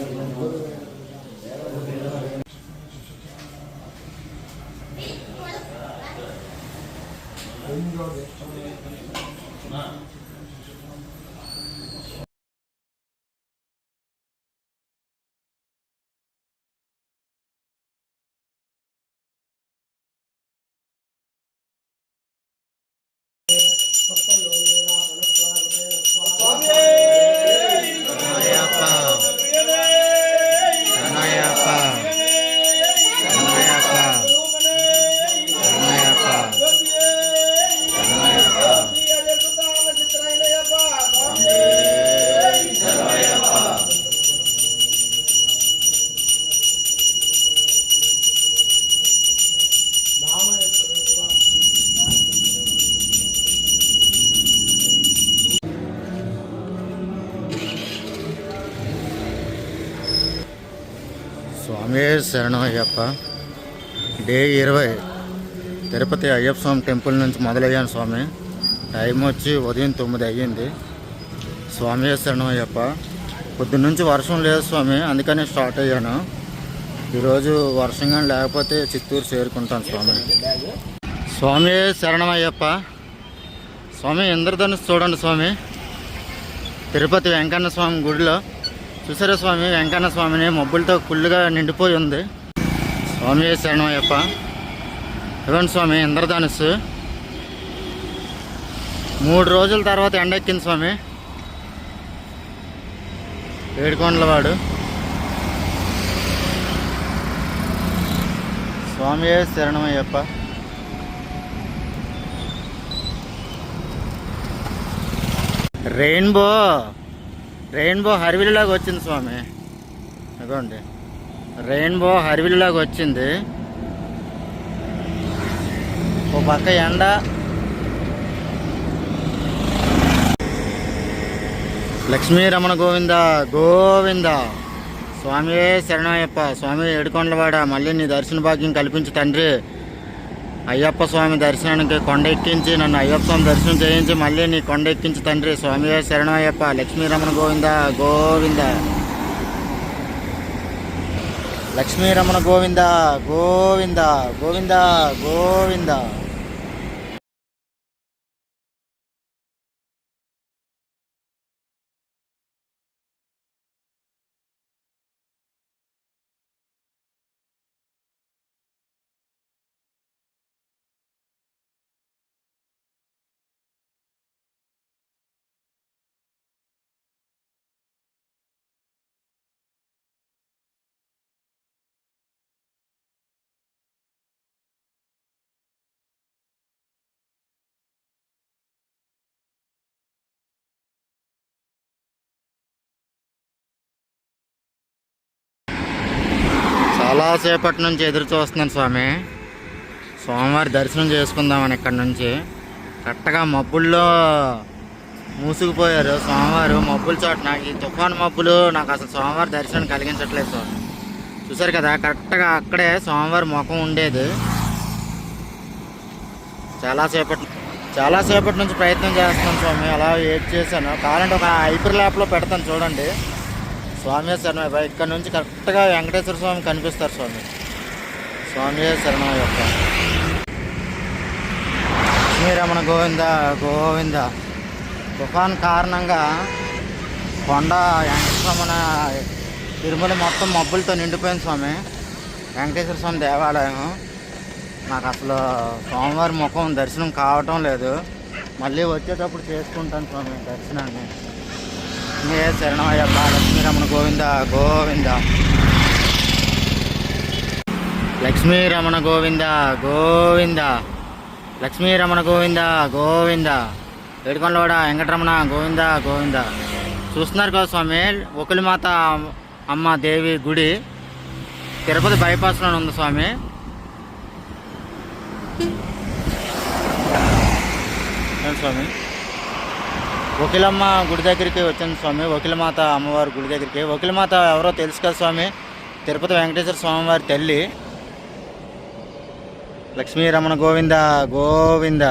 శరణయ్యప్ప స్వామి శరణం అయ్యప్ప డే ఇరవై. తిరుపతి అయ్యప్ప స్వామి టెంపుల్ నుంచి మొదలయ్యాను స్వామి. టైం వచ్చి ఉదయం తొమ్మిది అయ్యింది. స్వామి శరణం అయ్యప్ప పొద్దున్న నుంచి వర్షం లేదు స్వామి అందుకని స్టార్ట్ అయ్యాను. ఈరోజు వర్షం కానీ లేకపోతే చిత్తూరు చేరుకుంటాను స్వామి. స్వామి శరణం అయ్యప్ప స్వామి ఇంద్రధనుసు చూడండి స్వామి. తిరుపతి వెంకన్న స్వామి గుడిలో చూసారా స్వామి? వెంకన్న స్వామిని మబ్బులతో ఫుల్గా నిండిపోయి ఉంది. స్వామి శరణమయ్యప్ప ఇవ్వండి స్వామి ఇంద్రధనుస్సు మూడు రోజుల తర్వాత ఎండెక్కింది స్వామి. ఏడుకొండలవాడు. స్వామి శరణమయ్యప్ప రెయిన్బో. రెయిన్బో హరివిల్లాగా వచ్చింది స్వామి. అదిగోండి రెయిన్బో హరివిల్లాగా వచ్చింది. ఓ పక్క ఎండ. లక్ష్మీ రమణ గోవింద గోవింద. స్వామి శరణయ్యప్ప స్వామి ఏడుకొండలవాడ మళ్ళీ నీ దర్శన భాగ్యం కల్పించి తండ్రి. అయ్యప్ప స్వామి దర్శనానికి కొండ ఎక్కించి నన్ను అయ్యప్ప స్వామి దర్శనం చేయించి మళ్ళీ నీ కొండ ఎక్కించి తండ్రి స్వామి శరణయ్యప్ప లక్ష్మీ రమణ గోవింద. గోవింద లక్ష్మీ రమణ గోవింద గోవింద గోవింద గోవింద. చాలాసేపటి నుంచి ఎదురు చూస్తున్నాను స్వామి. సోమవారి దర్శనం చేసుకుందామని ఇక్కడ నుంచి. కరెక్ట్గా మబ్బుల్లో మూసుకుపోయారు సోమవారు మబ్బుల చోట ఈ తుఫాను మబ్బులు నాకు అసలు సోమవారి దర్శనం కలిగించట్లేదు స్వామి. చూసారు కదా కరెక్ట్గా అక్కడే సోమవారి ముఖం ఉండేది. చాలాసేపటి చాలాసేపటి నుంచి ప్రయత్నం చేస్తున్నాను స్వామి. అలా వెయిట్ చేశాను కావాలంటే ఒక హైపర్ ల్యాప్లో పెడతాను చూడండి. స్వామి శరణయ్య ఇక్కడ నుంచి కరెక్ట్గా వెంకటేశ్వర స్వామి కనిపిస్తారు స్వామి. స్వామి శరణం యొక్క. శ్రీరమణ గోవింద గోవింద. తుఫాన్ కారణంగా కొండ వెంకటరమణ తిరుమల మొత్తం మబ్బులతో నిండిపోయింది స్వామి. వెంకటేశ్వర స్వామి దేవాలయం. నాకు అసలు సోమవారం ముఖం దర్శనం కావటం లేదు. మళ్ళీ వచ్చేటప్పుడు చేసుకుంటాను స్వామి దర్శనాన్ని. నే శరణమయ్యప్ప లక్ష్మీరమణ గోవింద గోవింద. లక్ష్మీరమణ గోవింద గోవింద. లక్ష్మీరమణ గోవింద గోవింద. ఏడుకొండవాడ వెంకటరమణ గోవింద గోవింద. చూస్తున్నారు కదా స్వామి ఒకలిమాత అమ్మ దేవి గుడి. తిరుపతి బైపాస్లో ఉంది స్వామి. స్వామి? వకీలమ్మ గుడి దగ్గరికి వచ్చాను స్వామి. వకీలమాత అమ్మవారి గుడి దగ్గరికి. వకీలమాత ఎవరో తెలుసు కదా స్వామి? తిరుపతి వెంకటేశ్వర స్వామి వారి తల్లి. లక్ష్మీ రమణ గోవింద గోవింద.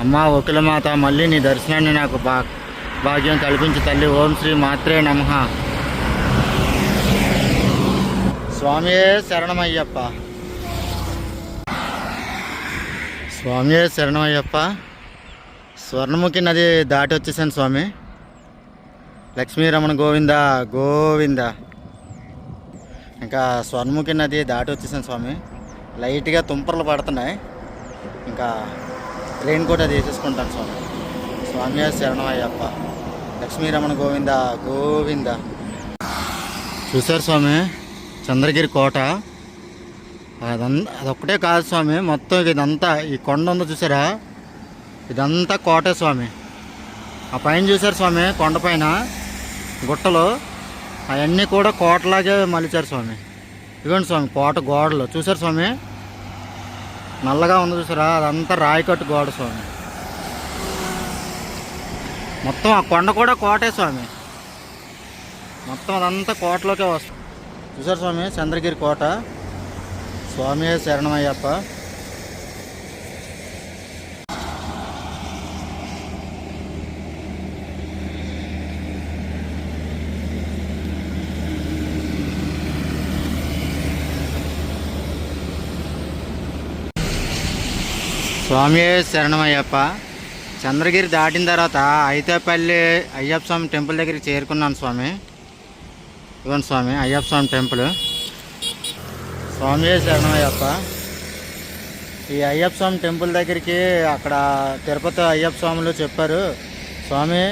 అమ్మ ఒకిలమాత మళ్ళీ నీ దర్శనాన్ని నాకు బా భాగ్యం కల్పించి తల్లి. ఓం శ్రీ మాత్రే నమ. స్వామియే శరణమయ్యప్ప. స్వామియే శరణమయ్యప్ప. స్వర్ణముఖి నది దాటి వచ్చేసాను స్వామి. లక్ష్మీరమణ గోవింద గోవింద. ఇంకా స్వర్ణముఖి నది దాటి వచ్చేసాను స్వామి. లైట్గా తుంపర్లు పడుతున్నాయి. ఇంకా రెయిన్ కోట్ అది వేసేసుకుంటాను స్వామి. స్వామి శరణమయ్యప్ప. లక్ష్మీరమణ గోవింద గోవింద. చూసారు స్వామి? చంద్రగిరి కోట. అదంతా అదొక్కటే కాదు స్వామి. మొత్తం ఇదంతా ఈ కొండ ఉందో చూసారా? ఇదంతా కోటే స్వామి. ఆ పైన చూసారు స్వామి కొండపైన గుట్టలు. అవన్నీ కూడా కోటలాగే మలిచారు స్వామి. ఇవ్వండి స్వామి కోట గోడలు. చూసారు స్వామి? నల్లగా ఉంది చూసారా? అదంతా రాయికట్టు గోడ స్వామి. మొత్తం ఆ కొండ కూడా కోటే స్వామి. మొత్తం అదంతా కోటలోకే వస్తుంది. చూసారు స్వామి? చంద్రగిరి కోట. స్వామి శరణమయ్యప్ప. స్వామి శరణమయ్యప్ప. చంద్రగిరి దాటిన తర్వాత అయితేపల్లి అయ్యప్ప స్వామి టెంపుల్ దగ్గరికి చేరుకున్నాను స్వామి. ఇవ్వండి స్వామి అయ్యప్ప స్వామి టెంపుల్. స్వామి శరణమయ్యప్ప. ఈ అయ్యప్ప స్వామి టెంపుల్ దగ్గరికి అక్కడ తిరుపతి అయ్యప్ప స్వాములు చెప్పారు. స్వామి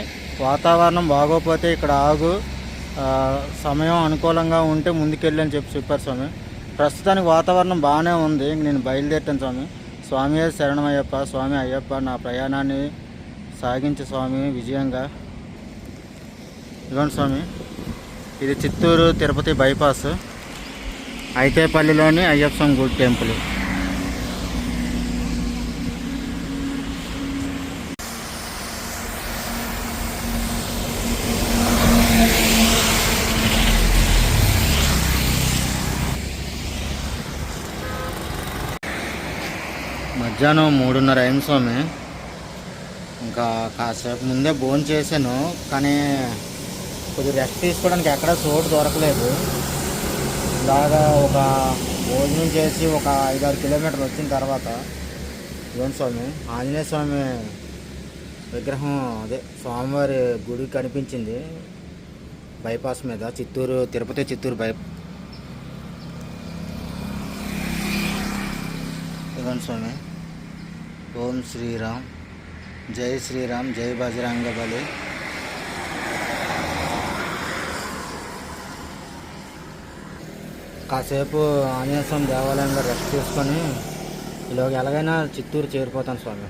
వాతావరణం బాగోపోతే ఇక్కడ ఆగు. సమయం అనుకూలంగా ఉంటే ముందుకెళ్ళి అని చెప్పి చెప్పారు స్వామి. ప్రస్తుతానికి వాతావరణం బాగానే ఉంది. ఇంక నేను బయలుదేరాను స్వామి. స్వామి శరణమయ్యప్ప స్వామి అయ్యప్ప నా ప్రయాణాన్ని సాగించే స్వామి విజయంగా. ఇవ్వండి స్వామి ఇది చిత్తూరు తిరుపతి బైపాస్ అయితేపల్లిలోని అయ్యప్ప స్వామి గుడి టెంపుల్. మధ్యాహ్నం మూడున్నర అయింది స్వామి. ఇంకా కాసేపు ముందే భోజనం చేశాను కానీ కొద్దిగా రెస్ట్ తీసుకోవడానికి ఎక్కడ చోటు దొరకలేదు. ఇలాగా ఒక భోజనం చేసి ఒక ఐదారు కిలోమీటర్లు వచ్చిన తర్వాత ఇవ్వండి స్వామి ఆంజనేయ స్వామి విగ్రహం అదే స్వామివారి గుడి కనిపించింది బైపాస్ మీద చిత్తూరు తిరుపతి చిత్తూరు బై ఇవ్వండి స్వామి. ఓం శ్రీరామ్. జై శ్రీరామ్ జై బజరంగ బలి కాసేపు ఆంజనేయ స్వామి దేవాలయంలో రెస్ట్ తీసుకొని ఇలాగ ఎలాగైనా చిత్తూరు చేరిపోతాను స్వామి.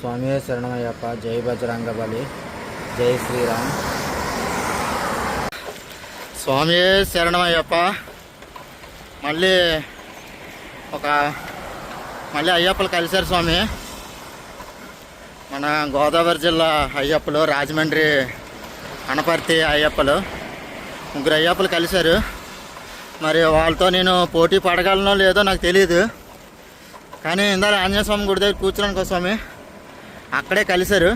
స్వామి శరణమయ్యప్ప జై బజరంగ బలి జై శ్రీరామ్. స్వామి శరణమయ్యప్ప. మళ్ళీ ఒక మళ్ళీ అయ్యప్పలు కలిశారు స్వామి. మన గోదావరి జిల్లా అయ్యప్పలు రాజమండ్రి అనపర్తి అయ్యప్పలు. ముగ్గురు అయ్యప్పలు కలిశారు. మరి వాళ్ళతో నేను పోటీ పడగలనో లేదో నాకు తెలియదు కానీ ఇందాక ఆంజనేయ స్వామి గుడి దగ్గర కూర్చోడానికి స్వామి. అక్కడే కలిశారు.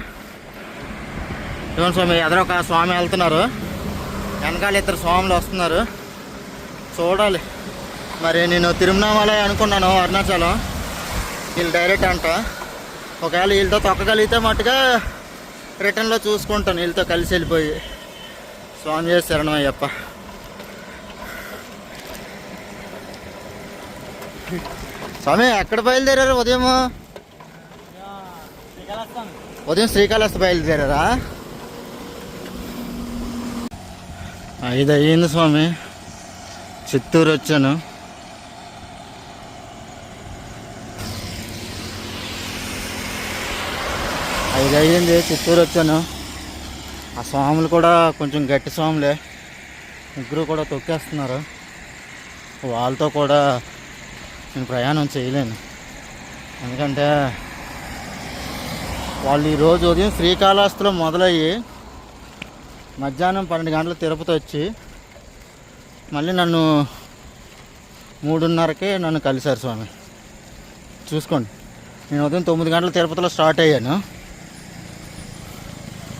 ఇవ్వండి స్వామి ఎదరొక స్వామి వెళ్తున్నారు. వెనకాల ఇద్దరు స్వాములు వస్తున్నారు. చూడాలి. మరి నేను తిరుమల అనుకున్నాను అరుణాచలం. వీళ్ళు డైరెక్ట్ అంట. ఒకవేళ వీళ్ళతో తొక్కగలిగితే మట్టుగా రిటర్న్లో చూసుకుంటాను వీళ్ళతో కలిసి వెళ్ళిపోయి. స్వామి శరణం అయ్యప్ప. స్వామి ఎక్కడ బయలుదేరారు ఉదయం ఉదయం శ్రీకాళహస్తి బయలుదేరారా? ఐదు అయ్యింది స్వామి. చిత్తూరు వచ్చాను. ఐదు అయ్యింది చిత్తూరు వచ్చాను. ఆ స్వాములు కూడా కొంచెం గట్టి స్వాములే. ముగ్గురు కూడా తొక్కేస్తున్నారు. వాళ్ళతో కూడా నేను ప్రయాణం చేయలేను. ఎందుకంటే వాళ్ళు ఈరోజు ఉదయం శ్రీకాళహస్తిలో మొదలయ్యి మధ్యాహ్నం పన్నెండు గంటల తిరుపతి వచ్చి మళ్ళీ నన్ను మూడున్నరకే నన్ను కలిశారు స్వామి. చూసుకోండి. నేను ఉదయం తొమ్మిది గంటల తిరుపతిలో స్టార్ట్ అయ్యాను.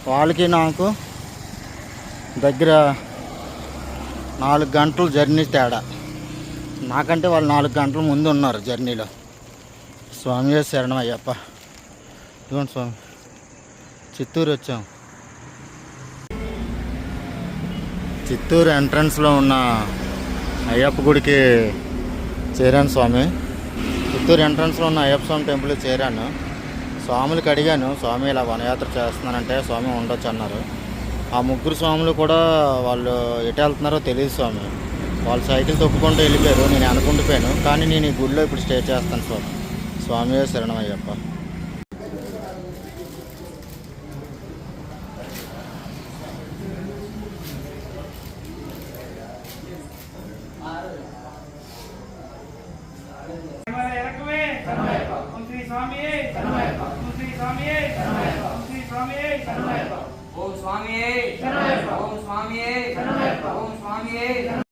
వాళ్ళకి నాకు దగ్గర నాలుగు గంటలు జర్నీ తేడా. నాకంటే వాళ్ళు నాలుగు గంటల ముందు ఉన్నారు జర్నీలో. స్వామి శరణం అయ్యప్ప. ఇదిగోండి స్వామి. చిత్తూరు వచ్చాం. చిత్తూరు ఎంట్రన్స్లో ఉన్న అయ్యప్ప గుడికి చేరాను స్వామి. చిత్తూరు ఎంట్రన్స్లో ఉన్న అయ్యప్ప స్వామి టెంపుల్కి చేరాను. స్వాములకి అడిగాను స్వామి ఇలా వనయాత్ర చేస్తున్నానంటే స్వామి ఉండొచ్చు అన్నారు. ఆ ముగ్గురు స్వాములు కూడా వాళ్ళు ఎటు వెళ్తున్నారో తెలియదు స్వామి. వాళ్ళు సైకిల్ తొక్కుకుంటూ వెళ్ళిపోయారు నేను అనుకుంటుపోయాను కానీ నేను ఈ గుడిలో ఇప్పుడు స్టే చేస్తాను స్వామి. స్వామి శరణమయ్యప్ప అయ్యప్ప మన ఎరకమే ఓం శ్రీ స్వామియే ఓం శ్రీ స్వామియే ఓం శ్రీ స్వామియే ఓం స్వామియే